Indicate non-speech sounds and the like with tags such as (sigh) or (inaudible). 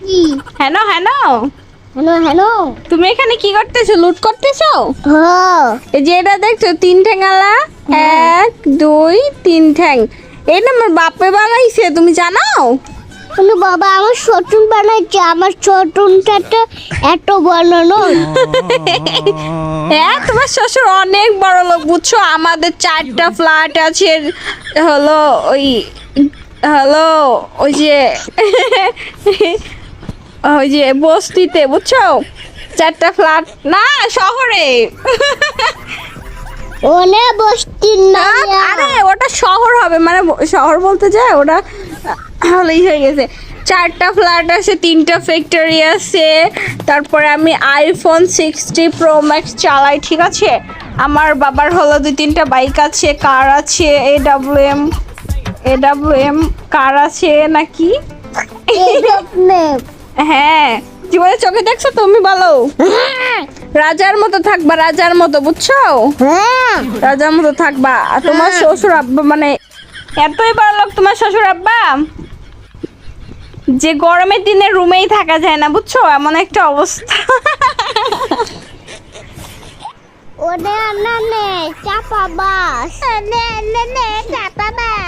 কি? Hello hello? Hello hello? তুমি এখানে কি করতেছো? লুট করতেছো? হ্যাঁ। এই যে এটা দেখছ তিন ঠ্যাঙালা এক দুই তিন ঠ্যাং। এটা আমার বাপে বানাইছে তুমি জানো কিন্তু বাবা আমার ছোটুন বানাইছে আমার ছোটুনটা তো এত বড় নয় (laughs) হ্যাঁ তোমার শ্বশুর অনেক বড় লোক বুঝছ? আমাদের চারটা ফ্ল্যাট আছে হলো ওই হলো ওই যে (laughs) ওই যে বস্তিতে বুঝছ? চারটা ফ্ল্যাট। না শহরে। ওনে বস্তির না, না আরে ওটা শহর হবে মানে শহর বলতে যায় ওটা হলেই হয়ে গেছে। চারটা ফ্ল্যাট আছে তিনটা ফ্যাক্টরি আছে তারপরে আমি আইফোন সিক্সটি প্রো ম্যাক্স চালাই ঠিক আছে? আমার বাবার হলো দুই তিনটা বাইক আছে কার আছে A W M A M car আছে নাকি? হ্যাঁ জীবনে চোখে দেখছ তুমি বলো। রাজার মতো থাকবা রাজার মতো বুঝছ? হ্যাঁ রাজার মতো থাকবা। আর তোমার হ্যাঁ। শ্বশুর আব্বা মানে এতই বড় লোক তোমার শ্বশুর আব্বা? যে গরমের দিনে রুমেই থাকা যায় না বুঝছ? এমন একটা অবস্থা। ওনে না নে চাপা বাস। নে নে নে নে নে চাপা বাস।